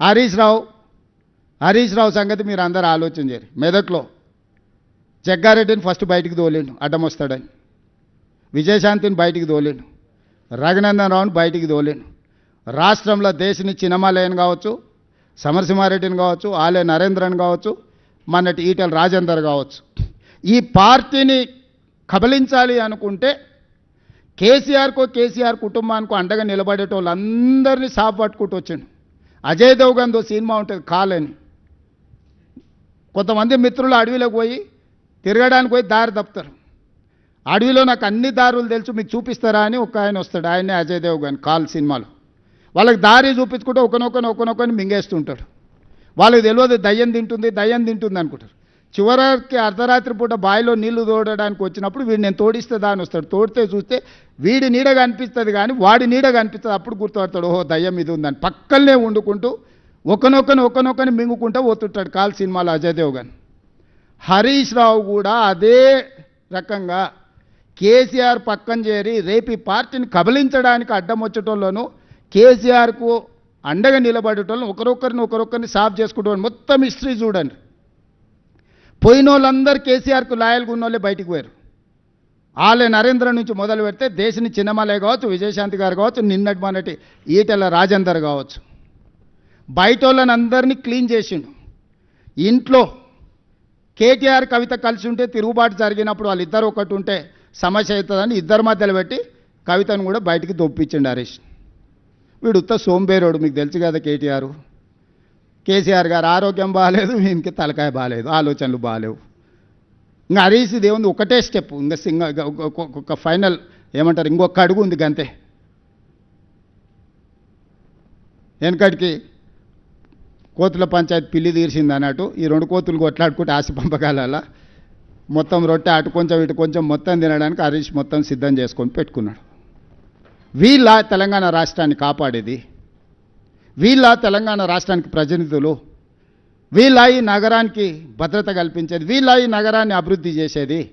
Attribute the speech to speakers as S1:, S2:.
S1: హరీష్ రావు హరీష్ రావు సంగతి మీరు అందరు ఆలోచన చేయరు. మెదక్లో జగ్గారెడ్డిని ఫస్ట్ బయటికి తోలేండు అడ్డం వస్తాడని. విజయశాంతిని బయటికి తోలేండు రఘునందన్ రావుని బయటికి తోలేండు. రాష్ట్రంలో దేశని చినమాలయన్ కావచ్చు సమరసింహారెడ్డిని కావచ్చు ఆలయ నరేంద్రన్ కావచ్చు మనటి ఈటల రాజేందర్ కావచ్చు. ఈ పార్టీని కబలించాలి అనుకుంటే కేసీఆర్కో కేసీఆర్ కుటుంబానికో అండగా నిలబడేటోళ్ళందరినీ సాపు పట్టుకుంటూ వచ్చిండు. అజయ్ దేవ్గన్తో సినిమా ఉంటుంది కాలని. కొంతమంది మిత్రులు అడవిలోకి పోయి తిరగడానికి పోయి దారి తప్పుతారు. అడవిలో నాకు అన్ని దారులు తెలుసు మీకు చూపిస్తారా అని ఒక ఆయన వస్తాడు ఆయనే అజయ్ దేవ్గన్ కాల్ సినిమాలో. వాళ్ళకి దారి చూపించుకుంటే ఒకనొకని ఒకనొకని మింగేస్తుంటాడు. వాళ్ళకి తెలియదు దయ్యం తింటుంది దయ్యం తింటుంది అనుకుంటారు. చివరికి అర్ధరాత్రి పూట బావిలో నీళ్ళు తోడడానికి వచ్చినప్పుడు వీడు నేను తోడిస్తే దాని వస్తాడు. తోడితే చూస్తే వీడి నీడ కనిపిస్తుంది కానీ వాడి నీడ కనిపిస్తుంది. అప్పుడు గుర్తుపడతాడు ఓహో దయ్యం ఇది ఉందని. పక్కనే వండుకుంటూ ఒకనొకని ఒకనొకని మింగుకుంటూ పోతుంటాడు కాల్ సినిమాలో అజయ్ దేవ్గన్. హరీష్ రావు కూడా అదే రకంగా కేసీఆర్ పక్కన చేరి రేపు ఈ పార్టీని కబలించడానికి అడ్డం వచ్చేటోళ్ళను కేసీఆర్కు అండగా నిలబడేటోళ్ళని ఒకరొకరిని ఒకరొకరిని సాఫ్ చేసుకుంటూ మొత్తం హిస్టరీ చూడండి. పోయిన వాళ్ళందరూ కేసీఆర్కు లాయల్గా ఉన్న వాళ్ళే బయటికి పోయారు. వాళ్ళే నరేంద్ర నుంచి మొదలు పెడితే దేశని చిన్నమలే కావచ్చు విజయశాంతి గారు కావచ్చు నిన్నటి మొన్నటి ఈటెల రాజేందర్ కావచ్చు. బయట వాళ్ళని అందరినీ క్లీన్ చేసిండు. ఇంట్లో కేటీఆర్ కవిత కలిసి ఉంటే తిరుగుబాటు జరిగినప్పుడు వాళ్ళిద్దరు ఒకటి ఉంటే సమస్య అవుతుందని ఇద్దరి మధ్యలో పెట్టి కవితను కూడా బయటికి దొప్పించండి హరీష్. వీడు ఉత్త సోంబేరోడు మీకు తెలుసు కదా కేటీఆర్. కేసీఆర్ గారు ఆరోగ్యం బాగాలేదు ఈయనకి తలకాయ బాగాలేదు ఆలోచనలు బాగాలేవు ఇంకా హరీష్ దేవుంది ఒకటే స్టెప్. ఇంకా సింగ ఒక ఫైనల్ ఏమంటారు ఇంకొక అడుగు ఉంది గంతే. వెనకటికి కోతుల పంచాయతీ పిల్లి తీర్చింది అన్నట్టు ఈ రెండు కోతులు కొట్లాడుకుంటే ఆశ పంపకాల మొత్తం రొట్టె అటు కొంచెం ఇటు కొంచెం మొత్తం తినడానికి హరీష్ మొత్తం సిద్ధం చేసుకొని పెట్టుకున్నాడు. వీళ్ళ తెలంగాణ రాష్ట్రాన్ని కాపాడేది వీళ్ళ తెలంగాణ రాష్ట్రానికి ప్రతినిధులు వీళ్ళ ఈ నగరానికి భద్రత కల్పించేది వీళ్ళ ఈ నగరాన్ని అభివృద్ధి చేసేది.